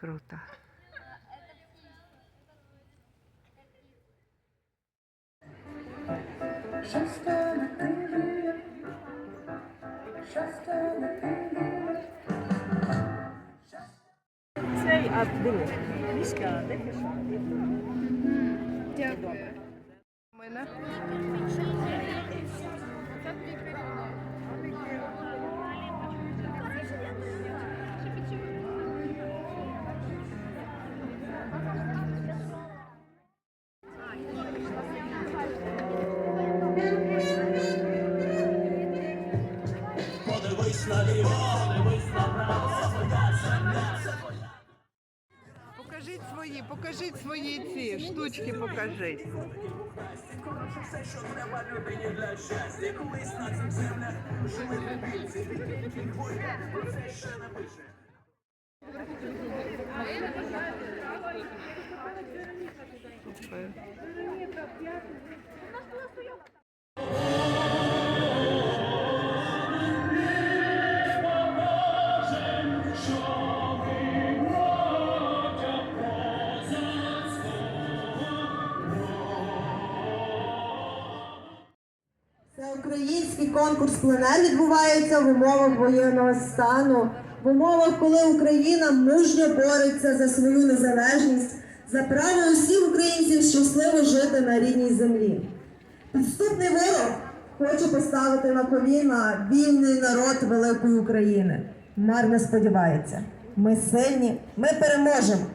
Круто. Цей, а диви, мішка, де пішов? Дякую. Покажіть свої, покажіть свої ці штучки, покажіть. Супер. Конкурс пленер відбувається в умовах воєнного стану, в умовах, коли Україна мужньо бореться за свою незалежність, за право усіх українців щасливо жити на рідній землі. Підступний ворог хоче поставити на коліна вільний народ великої України. Марно сподівається, ми сильні, ми переможемо.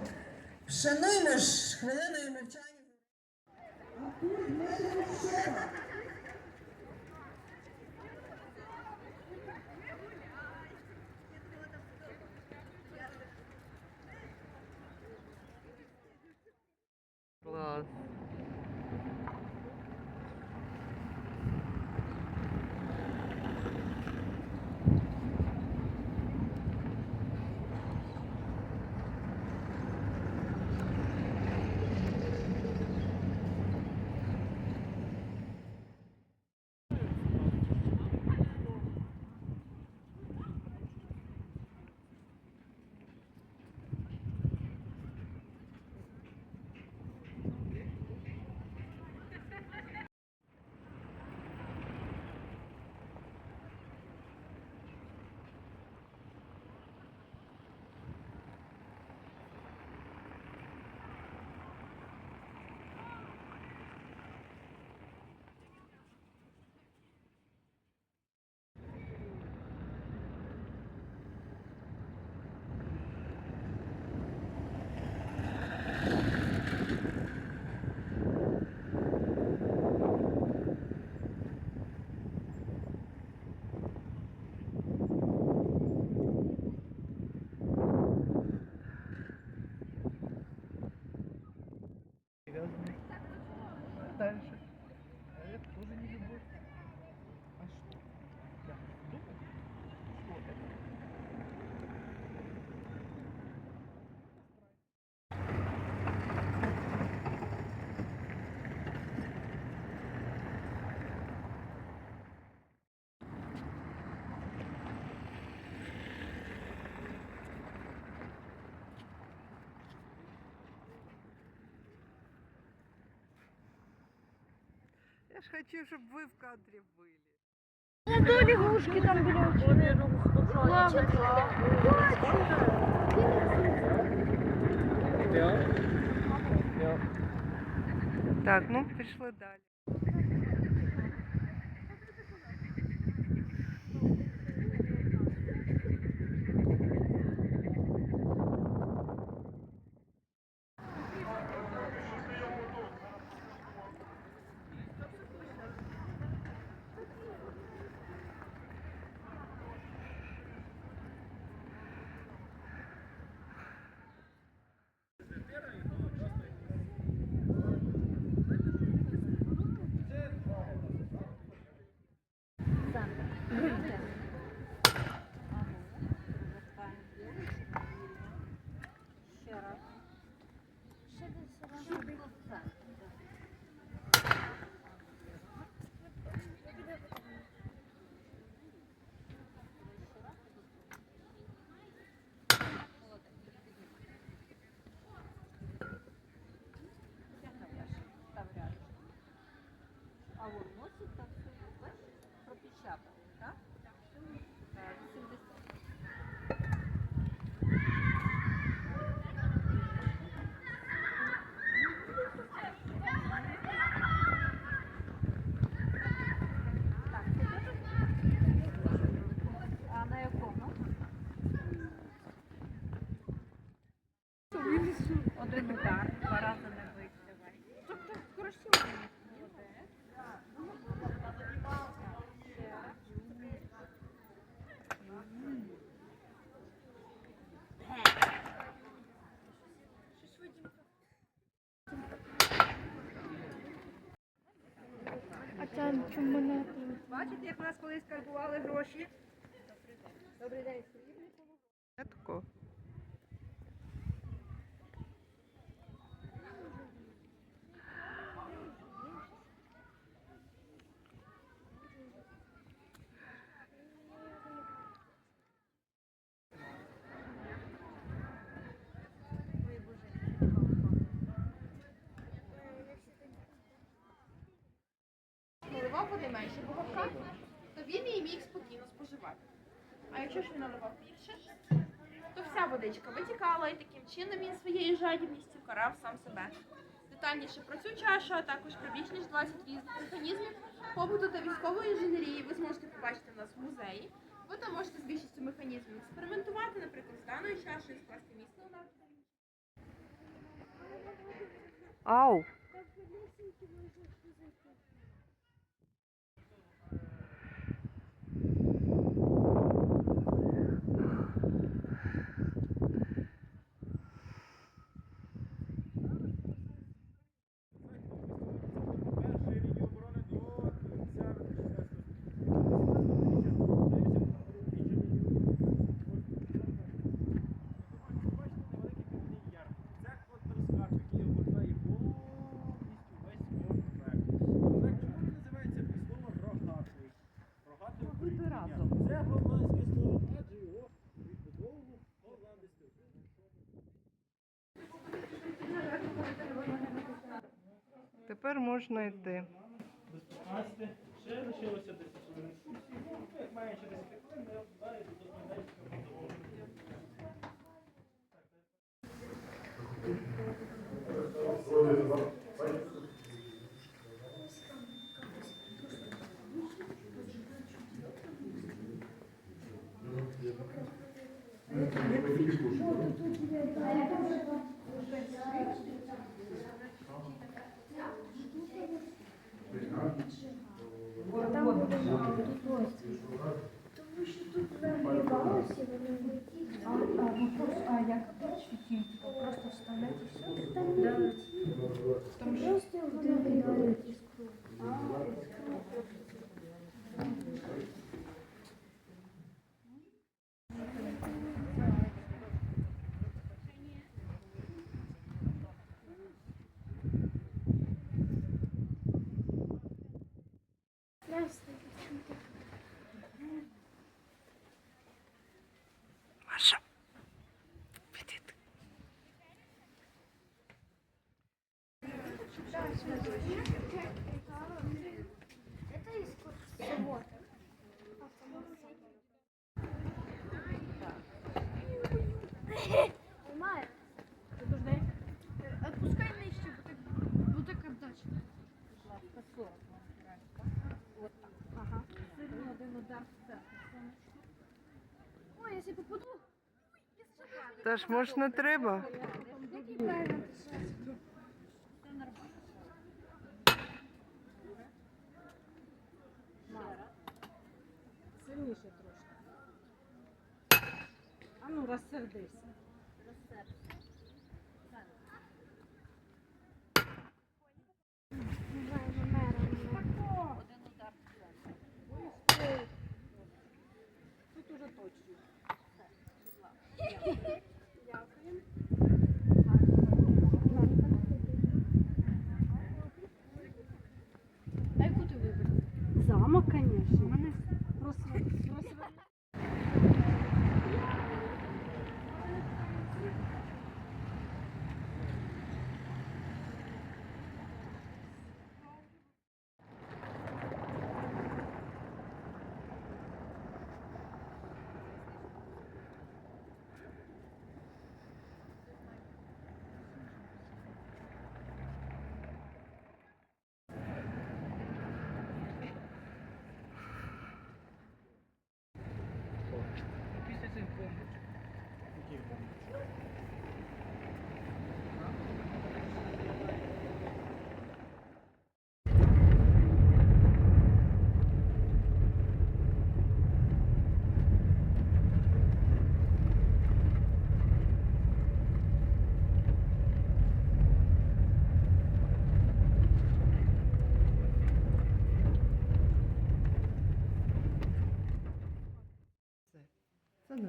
Вшануймо ж хвилиною мовчання. Клас. Я ж хочу, чтобы вы в кадре были. Ну, лягушки там біля Плавать. Так, ну пішли далі. А от носит там все, бачиш, пропечатано, так? Так, 80. Так, це теж? А на якому? Один удар, два рази не бить, давай. Тобто красиво. А це чому не Бачите, як нас колись карбували гроші? Добрий день. Тако. Чином він своєю жадібністю карав сам себе. Детальніше про цю чашу, а також про більш ніж 20 різних механізмів побуту та військової інженерії ви зможете побачити в нас в музеї. Ви там можете з більшістю механізмів експериментувати, наприклад, з даною чашею, скласти місце у нас. Ау! Тепер можна йти. Без 15. Ще лишилося 10 хвилин. Як має ще 10 хвилин, я далі до майданчика продовжую. Тому що тут нагрівалося, вони А, а вопрос, а як чуть Просто вставляти все? Там не Там просто вдивляють іскру. Ясно, чути. Маша. Відійди. Это из завода. Понимаешь? Отпускай нижче, бо так, бо так отдача. Ласка, 40 набираєш, так? От так. Ага. Сильний один удар все. Ой, если попаду. Та ж можна треба. Який правильно писати? Все нормально. Сильніше трошки. А ну розсердися.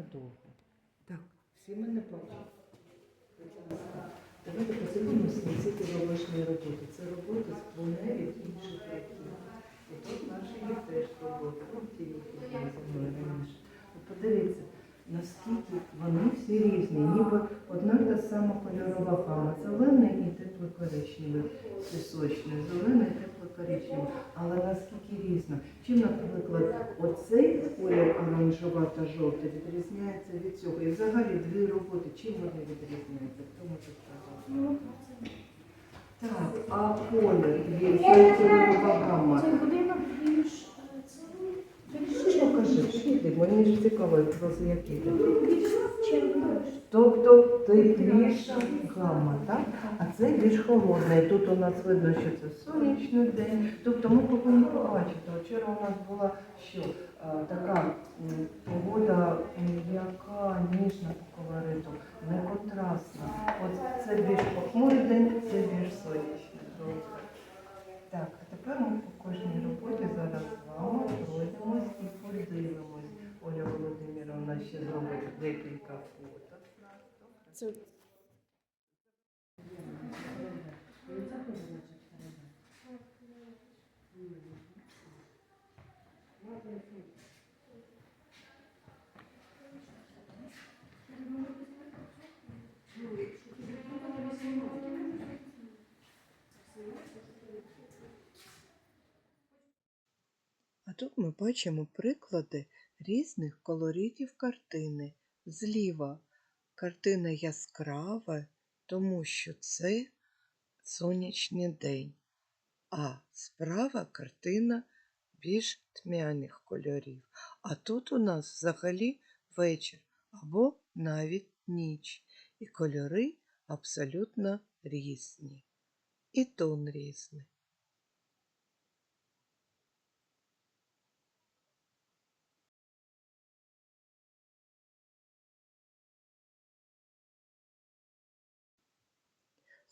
Надовго. Так, всі мене бачать. Давайте подивимося на ці педагогічні роботи. Це роботи з планерів інших років. І тут наші є теж роботи. От ті, які. Подивіться, наскільки вони всі різні. Ніби одна та сама кольорова гама. Зелений і тепло-коричневий, пісочний, зелений і тепло-коричневий. Але наскільки різно. Чим, наприклад, оцей колір оранжева та жовтий відрізняється від цього. І взагалі дві роботи, чим вони відрізняються? Хто може сказати? Так, а колір є. Цей будинок більш е, це Що кажеш? Іди, мені ж цікаво, просто який ти. червоний. Тобто тепліша гамма, так? А це більш холодний. Тут у нас видно, що це сонячний день. Тобто ми повинні побачити. Вчора у нас була що е, така погода м'яка, ніжна по колориту, не контрастна. От це більш похмурий день, це більш сонячний. Так, а тепер ми по кожній роботі зараз з вами пройдемось і подивимось. Оля Володимировна ще зробить декілька фото. Це А тут ми бачимо приклади різних колоритів картини. Зліва картина яскрава, тому що це сонячний день, а справа картина більш тьмяних кольорів. А тут у нас взагалі вечір або навіть ніч. І кольори абсолютно різні. І тон різний.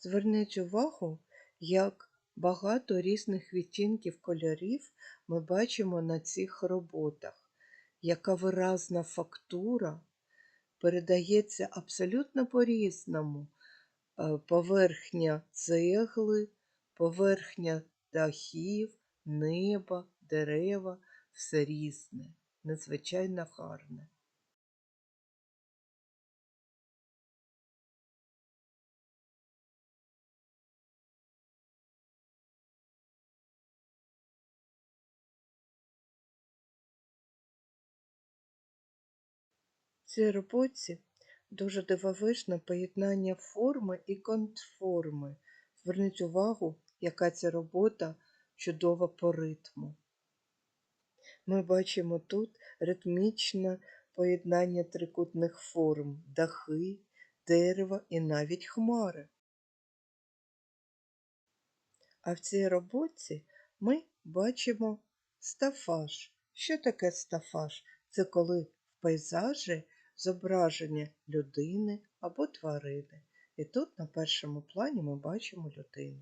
Зверніть увагу, як багато різних відтінків кольорів ми бачимо на цих роботах, яка виразна фактура передається абсолютно по-різному. Е, Поверхня цегли, поверхня дахів, неба, дерева все різне, надзвичайно гарне. Цій роботі дуже дивовижне поєднання форми і контрформи. Зверніть увагу, яка ця робота чудова по ритму. Ми бачимо тут ритмічне поєднання трикутних форм, дахи, дерева і навіть хмари. А в цій роботі ми бачимо стафаж. Що таке стафаж? Це коли в пейзажі зображення людини або тварини. І тут на першому плані ми бачимо людину.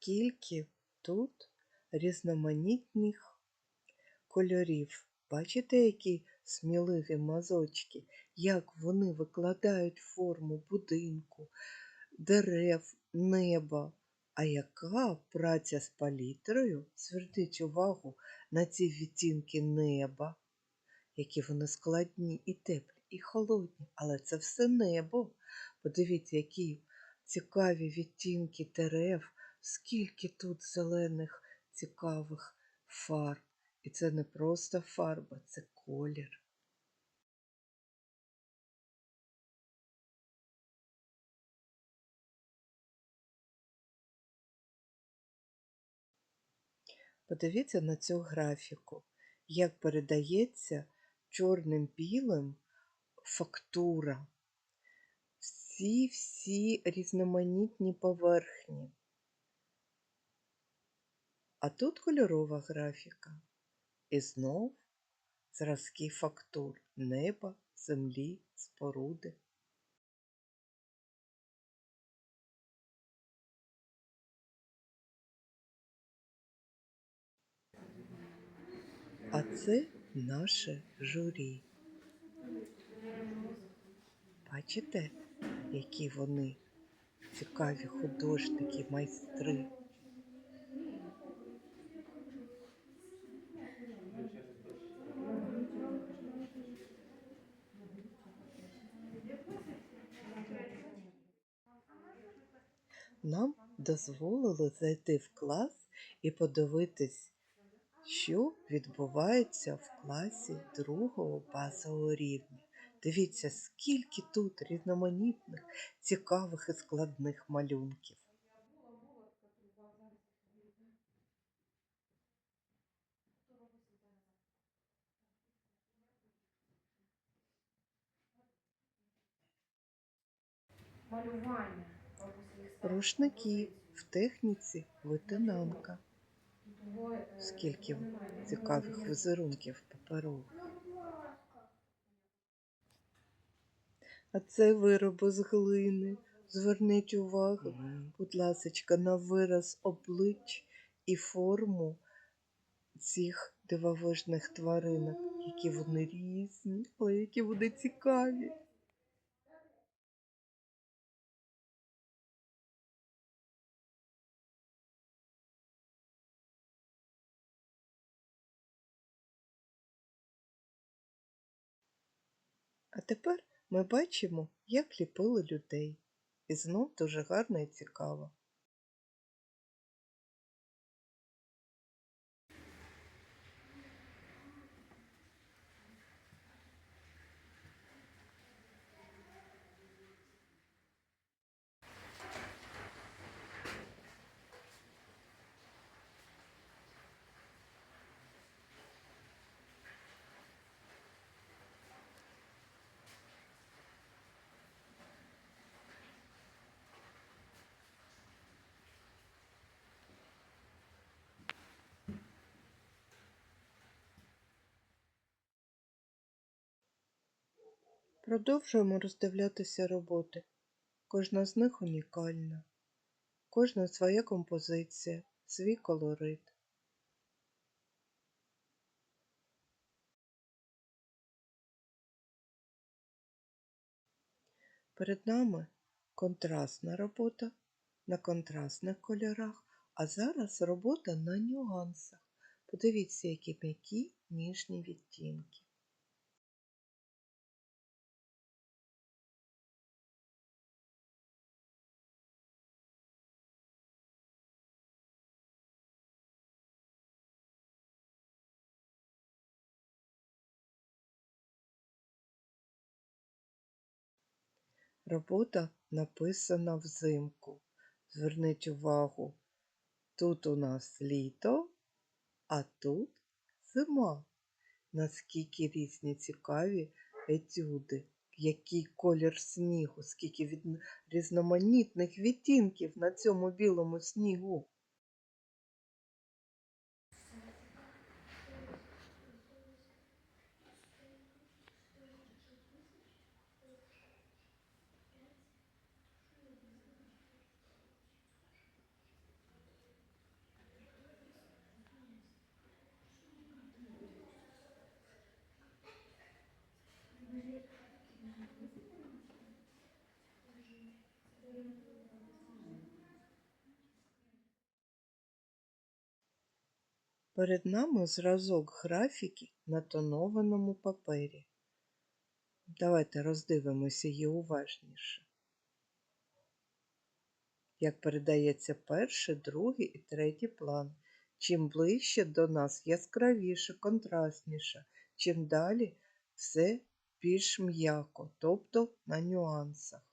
Скільки тут різноманітних кольорів. Бачите, які сміливі мазочки, як вони викладають форму будинку, дерев, неба. А яка праця з палітрою? Зверніть увагу на ці відтінки неба, які вони складні і теплі, і холодні, але це все небо. Подивіться, які цікаві відтінки дерев, скільки тут зелених цікавих фарб. І це не просто фарба, це колір. Подивіться на цю графіку, як передається чорним білим фактура. Всі-всі різноманітні поверхні. А тут кольорова графіка. І знов зразки фактур неба, землі, споруди. А це наше журі. Бачите, які вони цікаві художники, майстри. Нам дозволили зайти в клас і подивитись, що відбувається в класі другого базового рівня. Дивіться, скільки тут різноманітних, цікавих і складних малюнків. Малювання. Рушники в техніці витинанка. Скільки цікавих візерунків паперових. А це вироби з глини. Зверніть увагу, будь ласочка, на вираз облич і форму цих дивовижних тваринок, які вони різні, але які вони цікаві. А тепер ми бачимо, як ліпили людей. І знов дуже гарно і цікаво. Продовжуємо роздивлятися роботи. Кожна з них унікальна, кожна своя композиція, свій колорит. Перед нами контрастна робота на контрастних кольорах, а зараз робота на нюансах. Подивіться, які м'які ніжні відтінки. Робота написана взимку. Зверніть увагу, тут у нас літо, а тут зима. Наскільки різні цікаві етюди, який колір снігу, скільки від... різноманітних відтінків на цьому білому снігу. Перед нами зразок графіки на тонованому папері. Давайте роздивимося її уважніше. Як передається перший, другий і третій план. Чим ближче до нас яскравіше, контрастніше, чим далі все більш м'яко, тобто на нюансах.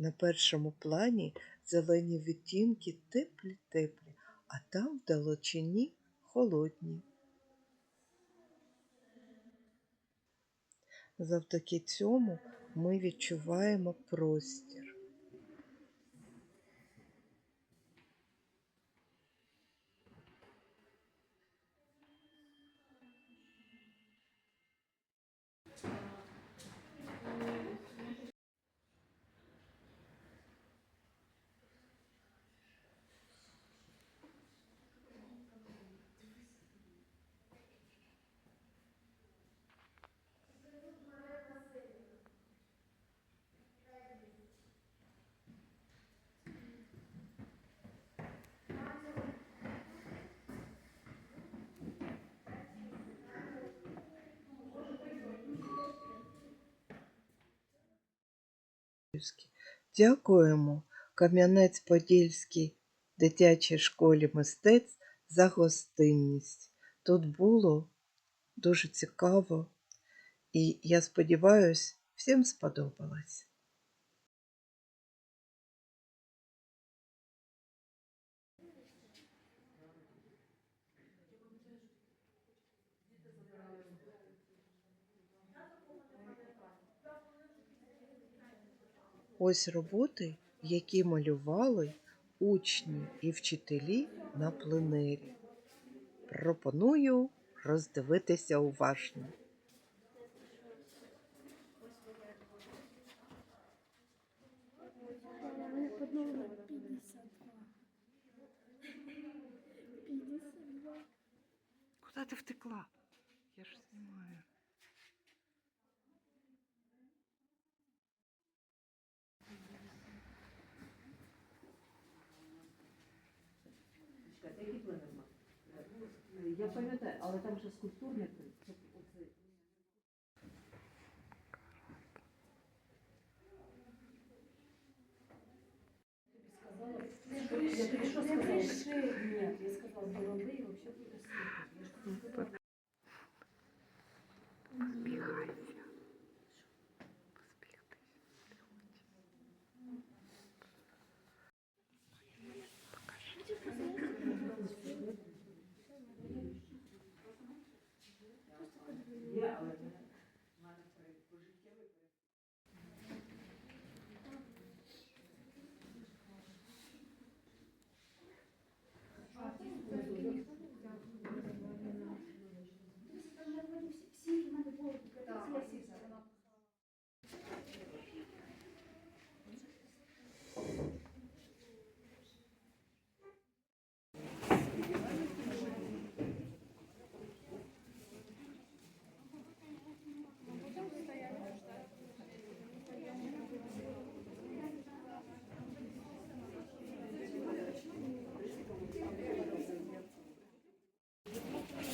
На першому плані зелені відтінки теплі-теплі, а там в далечині холодні. Завдяки цьому ми відчуваємо простір. Дякуємо Кам'янець-Подільській дитячій школі мистецтв за гостинність. Тут було дуже цікаво, і я сподіваюся, всім сподобалось. Ось роботи, які малювали учні і вчителі на пленері. Пропоную роздивитися уважно. Под номером 52. 52. Куди ти втекла? Я ж знімаю. Пленер мав? Я пам'ятаю, але там же скульптурний. оце- Я що сказала? Ні, я сказала, дороги, вообще взагалі буде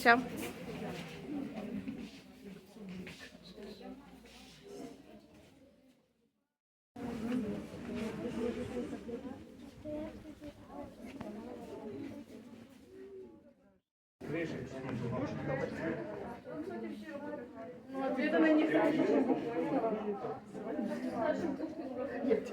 подивимося. Нет.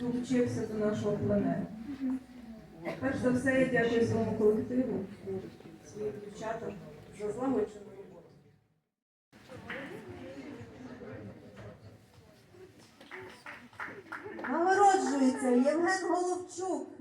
долучився до нашого планету. Перш за все, я дякую своєму колективу, своїм дівчатам за злагоджену роботу. Нагороджується Євген Головчук.